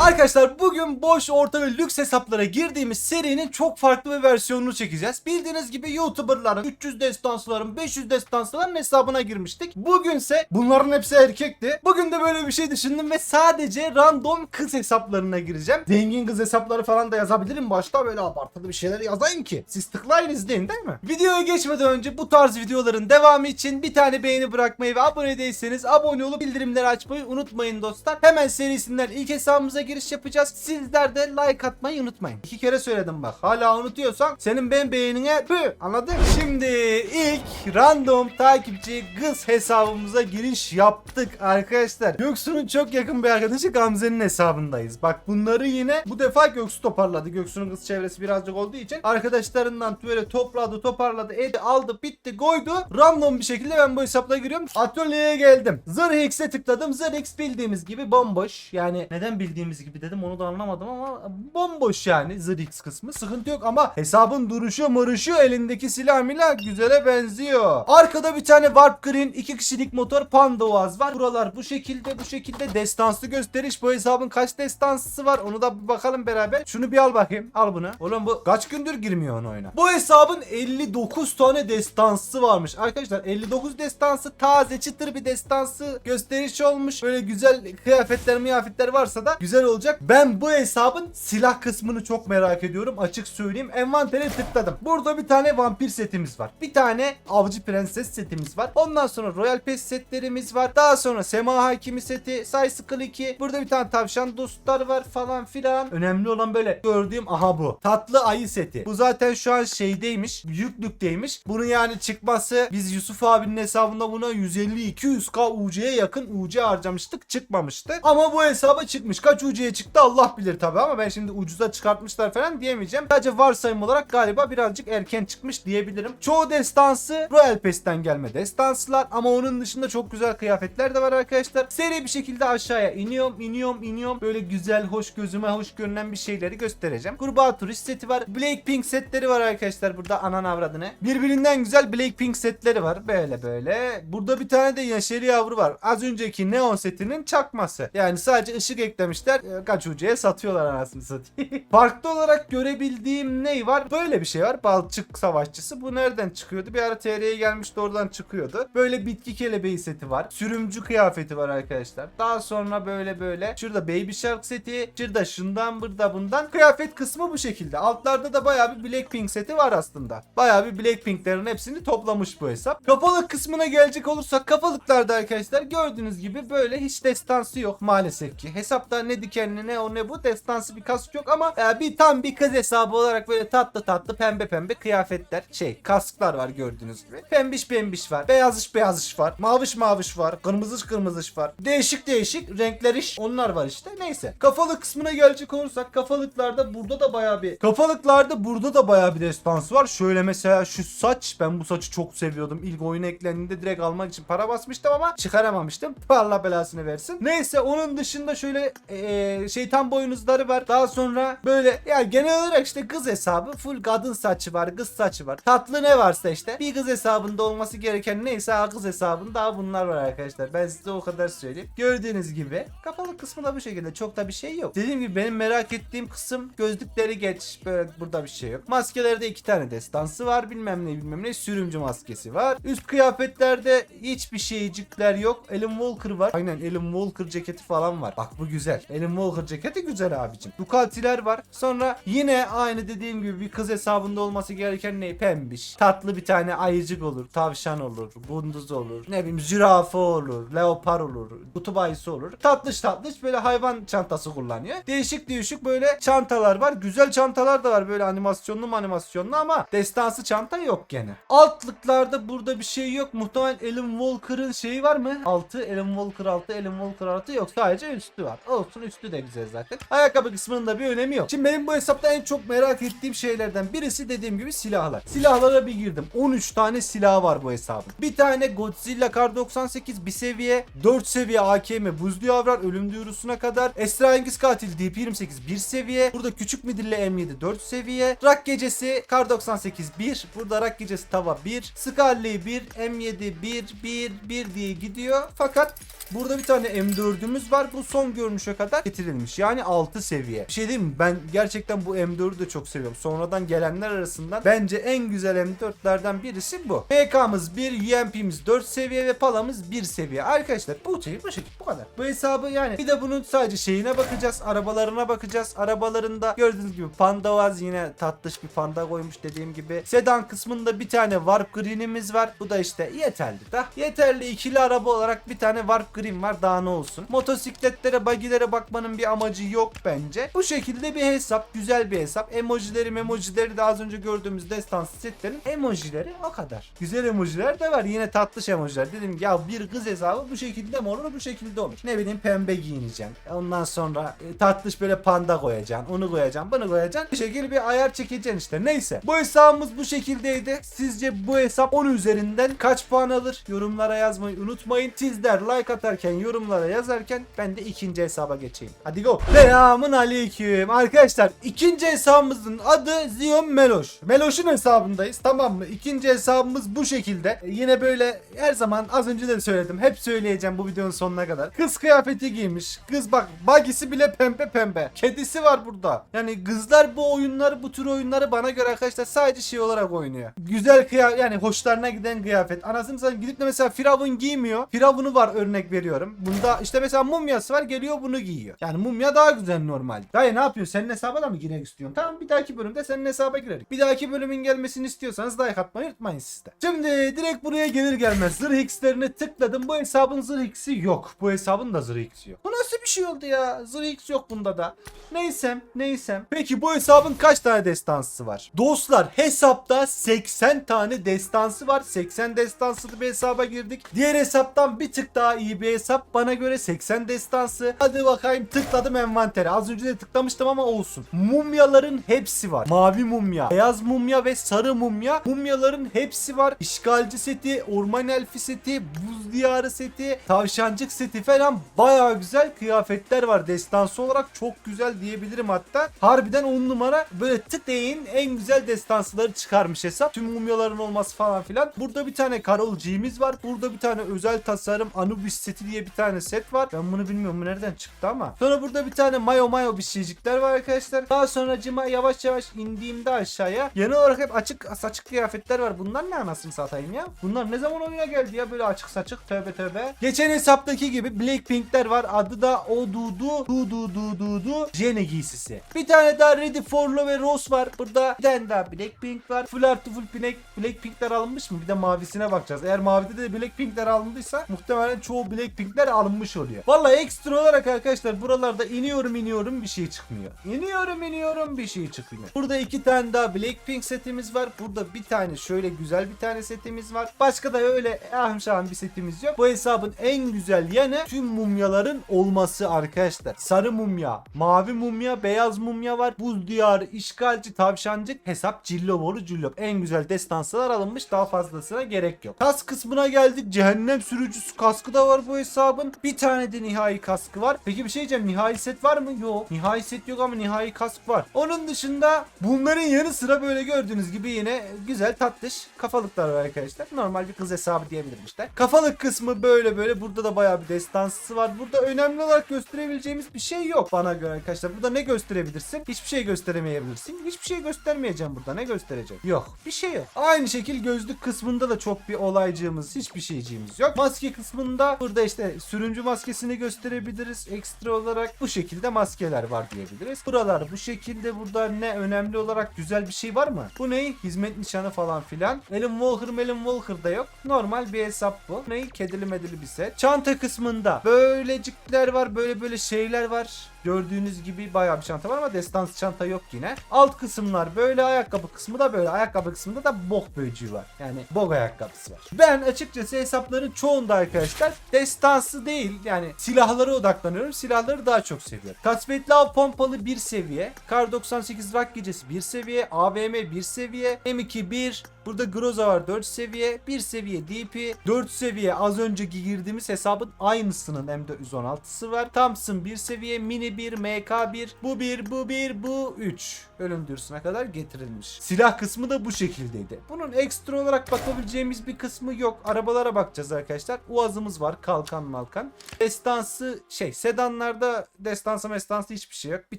Arkadaşlar bugün boş orta ve lüks hesaplara girdiğimiz serinin çok farklı bir versiyonunu çekeceğiz. Bildiğiniz gibi YouTuber'ların 300 destansıların 500 destansıların hesabına girmiştik. Bugünse bunların hepsi erkekti. Bugün de böyle bir şey düşündüm ve sadece random kız hesaplarına gireceğim. Zengin kız hesapları falan da yazabilirim başta böyle abartılı bir şeyler yazayım ki. Siz tıklayın izleyin değil mi? Videoya geçmeden önce bu tarz videoların devamı için bir tane beğeni bırakmayı ve abone değilseniz abone olup bildirimleri açmayı unutmayın dostlar. Hemen serisinden ilk hesabımıza giriş yapacağız. Sizler de like atmayı unutmayın. İki kere söyledim bak. Hala unutuyorsan senin ben beğenine pü anladın? Şimdi ilk random takipçi kız hesabımıza giriş yaptık arkadaşlar. Göksu'nun çok yakın bir arkadaşı Gamze'nin hesabındayız. Bak bunları yine bu defa Göksu toparladı. Göksu'nun kız çevresi birazcık olduğu için arkadaşlarından böyle topladı toparladı edi aldı bitti koydu. Random bir şekilde ben bu hesapla giriyorum. Atölyeye geldim. Zırh X'e tıkladım. Zırh X bildiğimiz gibi bomboş. Yani neden bildiğimiz gibi dedim onu da anlamadım ama bomboş yani Zırh X kısmı. Sıkıntı yok ama hesabın duruşu muruşu elindeki silah milah güzele benziyor. Arkada bir tane Warp Green iki kişilik motor Panda Oğaz var. Buralar bu şekilde bu şekilde destanslı gösteriş. Bu hesabın kaç destansısı var onu da bir bakalım beraber. Şunu bir al bakayım. Al bunu. Oğlum bu kaç gündür girmiyor oyuna. Bu hesabın 59 tane destansı varmış. Arkadaşlar 59 destansı taze çıtır bir destansı gösteriş olmuş. Böyle güzel kıyafetler miyafetler varsa da güzel olacak. Ben bu hesabın silah kısmını çok merak ediyorum. Açık söyleyeyim. Envantere tıkladım. Burada bir tane vampir setimiz var. Bir tane avcı prenses setimiz var. Ondan sonra Royal Pass setlerimiz var. Daha sonra Sema Hakimi seti, Cycle 2. Burada bir tane tavşan dostlar var falan filan. Önemli olan böyle gördüğüm aha bu. Tatlı ayı seti. Bu zaten şu an şeydeymiş. Yüklükteymiş. Bunun yani çıkması biz Yusuf abinin hesabında buna 150-200k UC'ye yakın UC harcamıştık. Çıkmamıştı. Ama bu hesaba çıkmış. Kaç UC'ye çıktı Allah bilir tabi ama ben şimdi ucuza çıkartmışlar falan diyemeyeceğim. Sadece varsayım olarak galiba birazcık erken çıkmış diyebilirim. Çoğu destansı Royal Pass'ten gelme destansılar ama onun dışında çok güzel kıyafetler de var arkadaşlar. Seri bir şekilde aşağıya iniyorum, iniyorum, iniyorum. Böyle güzel, hoş gözüme hoş görünen bir şeyleri göstereceğim. Kurbağa turist seti var. Blackpink setleri var arkadaşlar burada anan avradını. Birbirinden güzel Blackpink setleri var. Böyle böyle. Burada bir tane de Yaşeri yavru var. Az önceki Neon setinin çakması. Yani sadece ışık eklemişler. E, Kaç ucuya satıyorlar anasını satayım. Farklı olarak görebildiğim ne var? Böyle bir şey var. Balçık savaşçısı. Bu nereden çıkıyordu? Bir ara TR'ye gelmişti oradan çıkıyordu. Böyle bitki kelebeği seti var. Sürümcü kıyafeti var arkadaşlar. Daha sonra böyle böyle. Şurada Baby Shark seti. Şurada şundan burada bundan. Kıyafet kısmı bu şekilde. Altlarda da bayağı bir Blackpink seti var aslında. Bayağı bir Blackpink'lerin hepsini toplamış bu hesap. Kafalık kısmına gelecek olursak kafalıklarda arkadaşlar gördüğünüz gibi böyle hiç destansı yok maalesef ki. Hesapta ne dikenli ne o ne bu destansı bir kask yok ama e, bir tam bir kız hesabı olarak böyle tatlı tatlı pembe pembe kıyafetler şey kasklar var gördüğünüz gibi. Pembiş pembiş var. Beyazış beyazış var. Maviş maviş var. Kırmızış kırmızış var. Değişik değişik renkler iş onlar var işte. Neyse. Kafalık kısmına gelecek olursak kafalıklarda burada da bayağı bir kafalıklarda burada da bayağı bir destansı var. Şöyle mesela şu saç ben bu saçı çok seviyordum. İlk oyuna eklendiğinde direkt almak için para basmıştım ama çıkaramamıştım. Allah belasını versin. Neyse onun dışında şöyle eee, şeytan boynuzları var. Daha sonra böyle ya genel olarak işte kız hesabı full kadın saçı var, kız saçı var. Tatlı ne varsa işte bir kız hesabında olması gereken neyse kız hesabında daha bunlar var arkadaşlar. Ben size o kadar söyleyeyim. Gördüğünüz gibi kapalı kısmı da bu şekilde. Çok da bir şey yok. Dediğim gibi benim merak ettiğim kısım gözlükleri geç. Böyle burada bir şey yok. Maskelerde iki tane destansı var. Bilmem ne bilmem ne. Sürümcü maskesi var. Üst kıyafetlerde hiçbir şeycikler yok. Alan Walker var. Aynen Alan Walker ceketi falan var. Bak bu güzel. Alan Walker ceketi güzel abicim. Ducati'ler var. Sonra yine aynı dediğim gibi bir kız hesabında olması gereken ne? Pembiş. Tatlı bir tane ayıcık olur. Tavşan olur. Bunduz olur. Ne bileyim zürafa olur. Leopar olur. Kutup ayısı olur. Tatlış tatlış böyle hayvan çantası kullanıyor. Değişik değişik böyle çantalar var. Güzel çantalar da var böyle animasyonlu mu animasyonlu ama destansı çanta yok gene. Altlıklarda burada bir şey yok. Muhtemelen Alan Walker'ın şeyi var mı? Altı Alan Walker altı Alan Walker altı yok. Sadece üstü var. Olsun üstü de güzel zaten. Ayakkabı kısmının da bir önemi yok. Şimdi benim bu hesapta en çok merak ettiğim şeylerden birisi dediğim gibi silahlar. Silahlara bir girdim. 13 tane silah var bu hesabın. Bir tane Godzilla Kar 98 bir seviye, 4 seviye AKM buzlu yavrar ölüm duyurusuna kadar. Esrarengiz katil DP28 bir seviye. Burada küçük midilli M7 4 seviye. Rak gecesi Kar 98 1. Burada rak gecesi tava 1. Scarlet 1. M7 1 1 1 diye gidiyor. Fakat burada bir tane M4'ümüz var. Bu son görünüşe kadar getirilmiş. Yani 6 seviye. Bir şey diyeyim mi? Ben gerçekten bu M4'ü de çok seviyorum. Sonradan gelenler arasından bence en güzel M4'lerden birisi bu. PK'mız 1, UMP'miz 4 seviye ve palamız 1 seviye. Arkadaşlar bu şey bu şekilde bu kadar. Bu hesabı yani bir de bunun sadece şeyine bakacağız. Arabalarına bakacağız. Arabalarında gördüğünüz gibi Panda Vaz yine tatlış bir panda koymuş dediğim gibi. Sedan kısmında bir tane Warp Green'imiz var. Bu da işte yeterli da. Yeterli ikili araba olarak bir tane Warp Green var. Daha ne olsun. Motosikletlere, bagilere bakmanın bir amacı yok bence. Bu şekilde bir hesap. Güzel bir hesap. Emojileri emojileri de az önce gördüğümüz destansı setlerin emojileri o kadar. Güzel emojiler de var. Yine tatlış emojiler. Dedim ya bir kız hesabı bu şekilde mi olur? Bu şekilde olur. Ne bileyim pembe giyineceğim. Ondan sonra e, tatlış böyle panda koyacaksın. Onu koyacaksın. Bunu koyacaksın. Bir şekilde bir ayar çekeceksin işte. Neyse. Bu hesabımız bu şekildeydi. Sizce bu hesap 10 üzerinden kaç puan alır? Yorumlara yazmayı unutmayın. Sizler like atarken yorumlara yazarken ben de ikinci hesaba geçeyim. Hadi go. Selamun aleyküm. Arkadaşlar ikinci hesabımızın adı Zion Meloş. Meloş'un hesabındayız tamam mı? İkinci hesabımız bu şekilde. E, yine böyle her zaman az önce de söyledim. Hep söyleyeceğim bu videonun sonuna kadar. Kız kıyafeti giymiş. Kız bak bagisi bile pembe pembe. Kedisi var burada. Yani kızlar bu oyunları bu tür oyunları bana göre arkadaşlar sadece şey olarak oynuyor. Güzel kıyafet yani hoşlarına giden kıyafet. Anasını satayım gidip de mesela Firavun giymiyor. Firavunu var örnek veriyorum. Bunda işte mesela mumyası var geliyor bunu giyiyor. Yani mumya daha güzel normal. Dayı ne yapıyorsun? Senin hesaba da mı girmek istiyorsun? Tamam bir dahaki bölümde senin hesaba girelim. Bir dahaki bölümün gelmesini istiyorsanız like atmayı unutmayın siz de. Şimdi direkt buraya gelir gelmez zırh x'lerini tıkladım. Bu hesabın zırh x'i yok. Bu hesabın da zırh x'i yok. Bu nasıl bir şey oldu ya? Zırh x yok bunda da. Neysem neysem. Peki bu hesabın kaç tane destansı var? Dostlar hesapta 80 tane destansı var. 80 destansılı bir hesaba girdik. Diğer hesaptan bir tık daha iyi bir hesap. Bana göre 80 destansı. Hadi bakayım tıkladım envantere. Az önce de tıklamıştım ama olsun. Mumyaların hepsi var. Mavi mumya, beyaz mumya ve sarı mumya. Mumyaların hepsi var. İşgalci seti, orman elfi seti, buz diyarı seti, tavşancık seti falan baya güzel kıyafetler var. Destansı olarak çok güzel diyebilirim hatta. Harbiden 10 numara böyle tıklayın en güzel destansıları çıkarmış hesap. Tüm mumyaların olması falan filan. Burada bir tane Karol G'miz var. Burada bir tane özel tasarım Anubis seti diye bir tane set var. Ben bunu bilmiyorum bu nereden çıktı ama. Sonra burada bir tane mayo mayo bir şeycikler var arkadaşlar. Daha sonra cima yavaş yavaş indiğimde aşağıya yanı olarak hep açık saçık kıyafetler var. Bunlar ne anasını satayım ya? Bunlar ne zaman oyuna geldi ya böyle açık saçık tövbe tövbe. Geçen hesaptaki gibi Blackpink'ler var. Adı da Odudu Du Du Du Du Du Jene giysisi. Bir tane daha Ready for Love ve Rose var. Burada bir tane daha Blackpink var. Full artı full Black, Blackpink'ler alınmış mı? Bir de mavisine bakacağız. Eğer mavide de Blackpink'ler alındıysa muhtemelen çoğu Blackpink'ler alınmış oluyor. Vallahi ekstra olarak arkadaşlar buralarda iniyorum iniyorum bir şey çıkmıyor. İniyorum iniyorum bir şey çıkmıyor. Burada iki tane daha Blackpink setimiz var. Burada bir tane şöyle güzel bir tane setimiz var. Başka da öyle ahım bir setimiz yok. Bu hesabın en güzel yanı tüm mumyaların olması arkadaşlar. Sarı mumya, mavi mumya, beyaz mumya var. Buz diyarı, işgalci, tavşancık, hesap cilloboru cillop. En güzel destansılar alınmış. Daha fazlasına gerek yok. Kas kısmına geldik. Cehennem sürücüsü kaskı da var bu hesabın. Bir tane de nihai kaskı var. Peki bir şey diyeceğim. Nihai set var mı? Yok. Nihai set yok ama nihai kask var. Onun dışında bunların yanı sıra böyle gördüğünüz gibi yine güzel tatlış kafalıklar var arkadaşlar. Normal bir kız hesabı diyebilirim işte. Kafalık kısmı böyle böyle. Burada da bayağı bir destansı var. Burada önemli olarak gösterebileceğimiz bir şey yok bana göre arkadaşlar. Burada ne gösterebilirsin? Hiçbir şey gösteremeyebilirsin. Hiçbir şey göstermeyeceğim burada. Ne göstereceğim? Yok. Bir şey yok. Aynı şekil gözlük kısmında da çok bir olaycığımız, hiçbir şeyciğimiz yok. Maske kısmında burada işte sürümcü maskesini gösterebiliriz. Ekstra olarak bu şekilde maskeler var diyebiliriz. Buralar bu şekilde. Burada ne önemli olarak güzel bir şey var mı? Bu ne? Hizmet nişanı falan filan. Alan Walker, Melon Walker da yok. Normal bir hesap bu. Ne? Kedili medili bir set. Çanta kısmında böylecikler var. Böyle böyle şeyler var. Gördüğünüz gibi bayağı bir çanta var ama destansı çanta yok yine. Alt kısımlar böyle ayakkabı kısmı da böyle. Ayakkabı kısmında da bok böceği var. Yani bok ayakkabısı var. Ben açıkçası hesapların çoğunda arkadaşlar destansı değil yani silahlara odaklanıyorum. Silahları daha çok seviyorum. Kasvetli av pompalı 1 seviye. Kar 98 rak gecesi 1 seviye. AVM 1 seviye. M2 1. Burada Groza var 4 seviye. 1 seviye DP. 4 seviye az önceki girdiğimiz hesabın aynısının M416'sı var. Thompson 1 seviye. Mini MG1, MK1, bu 1, bu 1, bu 3 ölüm duyurusuna kadar getirilmiş. Silah kısmı da bu şekildeydi. Bunun ekstra olarak bakabileceğimiz bir kısmı yok. Arabalara bakacağız arkadaşlar. Uazımız var. Kalkan malkan. Destansı şey sedanlarda destansı mestansı hiçbir şey yok. Bir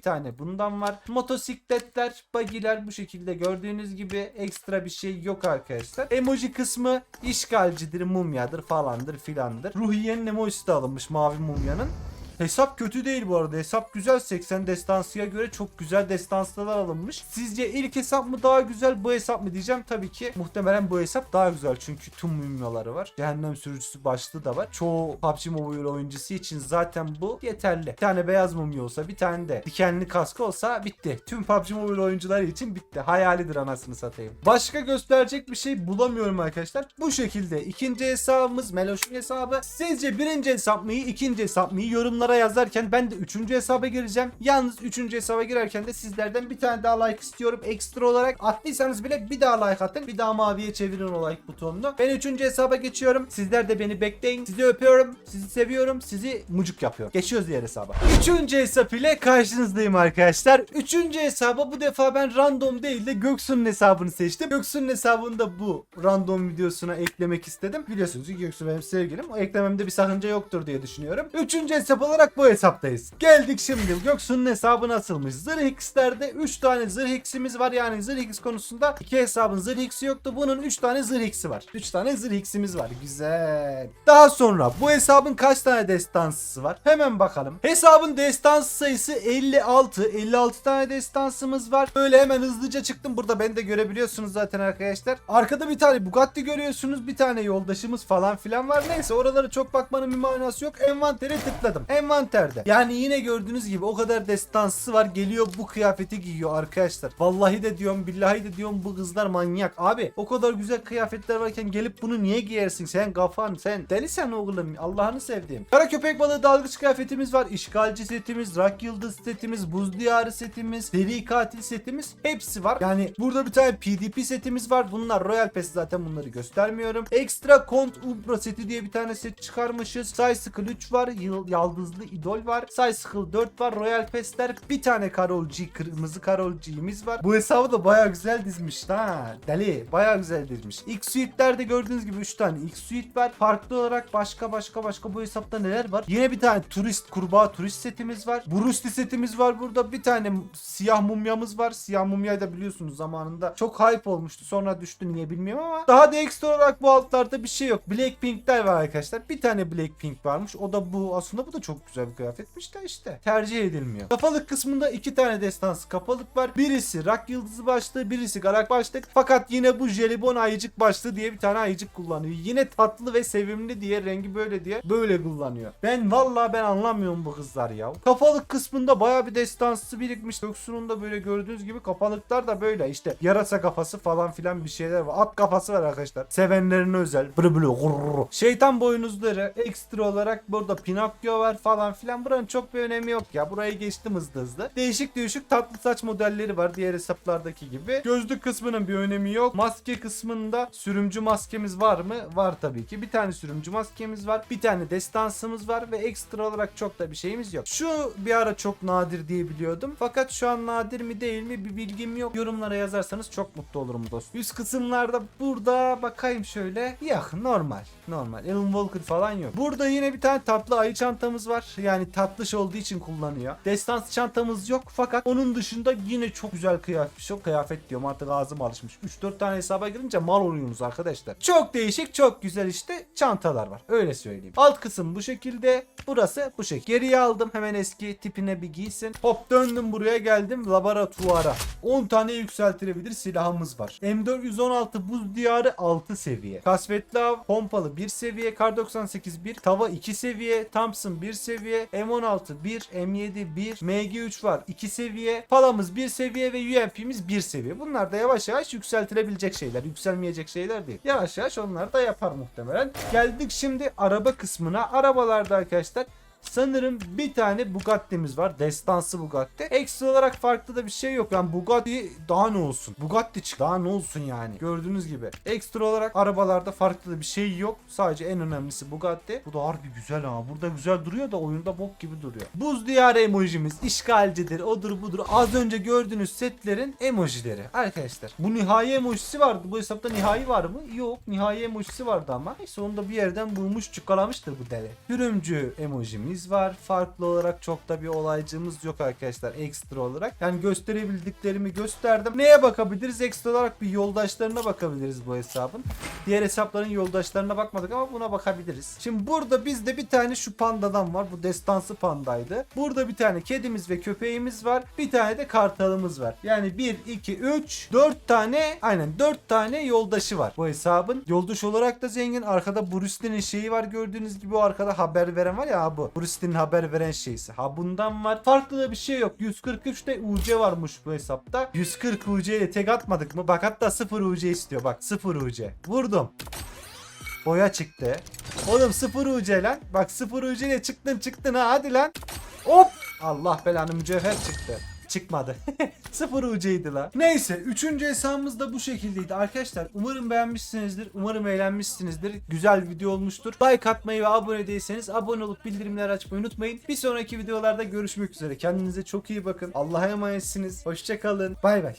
tane bundan var. Motosikletler, bagiler bu şekilde gördüğünüz gibi ekstra bir şey yok arkadaşlar. Emoji kısmı işgalcidir, mumyadır falandır filandır. Ruhiye'nin emojisi de alınmış mavi mumyanın. Hesap kötü değil bu arada. Hesap güzel. 80 destansıya göre çok güzel destanslar alınmış. Sizce ilk hesap mı daha güzel bu hesap mı diyeceğim. Tabii ki muhtemelen bu hesap daha güzel. Çünkü tüm mumyaları var. Cehennem sürücüsü başlığı da var. Çoğu PUBG Mobile oyuncusu için zaten bu yeterli. Bir tane beyaz mumya olsa bir tane de dikenli kaskı olsa bitti. Tüm PUBG Mobile oyuncuları için bitti. Hayalidir anasını satayım. Başka gösterecek bir şey bulamıyorum arkadaşlar. Bu şekilde ikinci hesabımız Meloş'un hesabı. Sizce birinci hesap mı ikinci hesap mı iyi? Yorumlara yazarken ben de üçüncü hesaba gireceğim. Yalnız üçüncü hesaba girerken de sizlerden bir tane daha like istiyorum. Ekstra olarak attıysanız bile bir daha like atın. Bir daha maviye çevirin o like butonunu. Ben üçüncü hesaba geçiyorum. Sizler de beni bekleyin. Sizi öpüyorum. Sizi seviyorum. Sizi mucuk yapıyorum. Geçiyoruz diğer hesaba. Üçüncü hesap ile karşınızdayım arkadaşlar. Üçüncü hesaba bu defa ben random değil de Göksu'nun hesabını seçtim. Göksu'nun hesabını da bu random videosuna eklemek istedim. Biliyorsunuz ki Göksu benim sevgilim. O eklememde bir sakınca yoktur diye düşünüyorum. Üçüncü hesap olarak bu hesaptayız. Geldik şimdi. Göksu'nun hesabı nasılmış? Zırh X'lerde 3 tane zırh X'imiz var. Yani zırh X konusunda iki hesabın zırh X'i yoktu. Bunun 3 tane zırh X'i var. 3 tane zırh X'imiz var. Güzel. Daha sonra bu hesabın kaç tane destansısı var? Hemen bakalım. Hesabın destansı sayısı 56. 56 tane destansımız var. Böyle hemen hızlıca çıktım. Burada beni de görebiliyorsunuz zaten arkadaşlar. Arkada bir tane Bugatti görüyorsunuz. Bir tane yoldaşımız falan filan var. Neyse oralara çok bakmanın bir manası yok. Envantere tıkladım. Envanterde. Yani yine gördüğünüz gibi o kadar destansı var. Geliyor bu kıyafeti giyiyor arkadaşlar. Vallahi de diyorum billahi de diyorum bu kızlar manyak. Abi o kadar güzel kıyafetler varken gelip bunu niye giyersin? Sen kafan sen deli sen oğlum. Allah'ını sevdiğim. Kara köpek balığı dalgıç kıyafetimiz var. İşgalci setimiz, rak yıldız setimiz, buz diyarı setimiz, seri katil setimiz hepsi var. Yani burada bir tane PDP setimiz var. Bunlar Royal Pass zaten bunları göstermiyorum. Ekstra Kont Ultra seti diye bir tane set çıkarmışız. Cycle 3 var. Yıl- Yaldızlı idol var. Cycle 4 var. Royal Pass'ler. Bir tane Karol G. Kırmızı Karol G'miz var. Bu hesabı da baya güzel dizmiş ha. Deli. Baya güzel dizmiş. X suite'lerde gördüğünüz gibi 3 tane X suite var. Farklı olarak başka başka başka bu hesapta neler var? Yine bir tane turist kurbağa turist setimiz var. Bruce setimiz var burada. Bir tane siyah mumyamız var. Siyah mumyayı da biliyorsunuz zamanında çok hype olmuştu. Sonra düştü niye bilmiyorum ama daha da ekstra olarak bu altlarda bir şey yok. Blackpink'ler var arkadaşlar. Bir tane Blackpink varmış. O da bu. Aslında bu da çok güzel bir kıyafetmiş de işte. Tercih edilmiyor. Kafalık kısmında iki tane destansı kafalık var. Birisi rak yıldızı başlığı, birisi garak başlık. Fakat yine bu jelibon ayıcık başlığı diye bir tane ayıcık kullanıyor. Yine tatlı ve sevimli diye rengi böyle diye böyle kullanıyor. Ben vallahi ben anlamıyorum bu kızlar ya. Kafalık kısmında baya bir destansı birikmiş. Göksu'nun da böyle gördüğünüz gibi kafalıklar da böyle işte yarasa kafası falan filan bir şeyler var. At kafası var arkadaşlar. Sevenlerine özel. Bırı bırı. Şeytan boynuzları ekstra olarak burada Pinokyo var falan filan. Buranın çok bir önemi yok ya. Burayı geçtim hızlı hızlı. Değişik değişik tatlı saç modelleri var diğer hesaplardaki gibi. Gözlük kısmının bir önemi yok. Maske kısmında sürümcü maskemiz var mı? Var tabii ki. Bir tane sürümcü maskemiz var. Bir tane destansımız var ve ekstra olarak çok da bir şeyimiz yok. Şu bir ara çok nadir diye biliyordum. Fakat şu an nadir mi değil mi bir bilgim yok. Yorumlara yazarsanız çok mutlu olurum dostum. Üst kısımlarda burada bakayım şöyle. Yok normal. Normal. Alan Walker falan yok. Burada yine bir tane tatlı ayı çantamız var. Yani tatlış olduğu için kullanıyor. Destans çantamız yok fakat onun dışında yine çok güzel kıyafet. Çok kıyafet diyorum artık ağzım alışmış. 3-4 tane hesaba girince mal oluyorsunuz arkadaşlar. Çok değişik çok güzel işte çantalar var. Öyle söyleyeyim. Alt kısım bu şekilde. Burası bu şekilde. Geriye aldım hemen eski tipine bir giysin. Hop döndüm buraya geldim laboratuvara. 10 tane yükseltilebilir silahımız var. M416 buz diyarı 6 seviye. Kasvetli av pompalı 1 seviye. Kar 98 1. Tava 2 seviye. Thompson 1 seviye. M16 1. M7 1. MG3 var 2 seviye. Palamız 1 seviye ve UMP'miz 1 seviye. Bunlar da yavaş yavaş yükseltilebilecek şeyler. Yükselmeyecek şeyler değil. Yavaş yavaş onlar da yapar muhtemelen. Geldik şimdi araba kısmına. Arabalarda arkadaşlar Sanırım bir tane Bugatti'miz var. Destansı Bugatti. Ekstra olarak farklı da bir şey yok. Yani Bugatti daha ne olsun? Bugatti çık daha ne olsun yani? Gördüğünüz gibi. Ekstra olarak arabalarda farklı da bir şey yok. Sadece en önemlisi Bugatti. Bu da harbi güzel ha. Burada güzel duruyor da oyunda bok gibi duruyor. Buz diyarı emojimiz işgalcidir. Odur budur. Az önce gördüğünüz setlerin emojileri. Arkadaşlar bu nihai emojisi vardı. Bu hesapta nihai var mı? Yok. Nihai emojisi vardı ama. Neyse onu da bir yerden bulmuş çıkaramıştır bu deli. Sürümcü emojimiz var. Farklı olarak çok da bir olaycığımız yok arkadaşlar ekstra olarak. Yani gösterebildiklerimi gösterdim. Neye bakabiliriz? Ekstra olarak bir yoldaşlarına bakabiliriz bu hesabın. Diğer hesapların yoldaşlarına bakmadık ama buna bakabiliriz. Şimdi burada bizde bir tane şu pandadan var. Bu destansı pandaydı. Burada bir tane kedimiz ve köpeğimiz var. Bir tane de kartalımız var. Yani 1, 2, 3, 4 tane aynen 4 tane yoldaşı var bu hesabın. Yoldaş olarak da zengin. Arkada Bruce Lee'nin şeyi var gördüğünüz gibi o arkada haber veren var ya bu. Lee'nin haber veren şeysi. Ha bundan var. Farklı da bir şey yok. 143'te UC varmış bu hesapta. 140 UC'ye tek atmadık mı? Bak hatta 0 UC istiyor. Bak 0 UC. Vurdum. Boya çıktı. Oğlum 0 UC lan. Bak 0 UC ile çıktın çıktın ha hadi lan. Hop. Allah belanı mücevher çıktı. Çıkmadı. 0 UC'ydi la. Neyse 3. hesabımız da bu şekildeydi arkadaşlar. Umarım beğenmişsinizdir. Umarım eğlenmişsinizdir. Güzel bir video olmuştur. Like atmayı ve abone değilseniz abone olup bildirimleri açmayı unutmayın. Bir sonraki videolarda görüşmek üzere. Kendinize çok iyi bakın. Allah'a emanetsiniz. Hoşçakalın. Bay bay.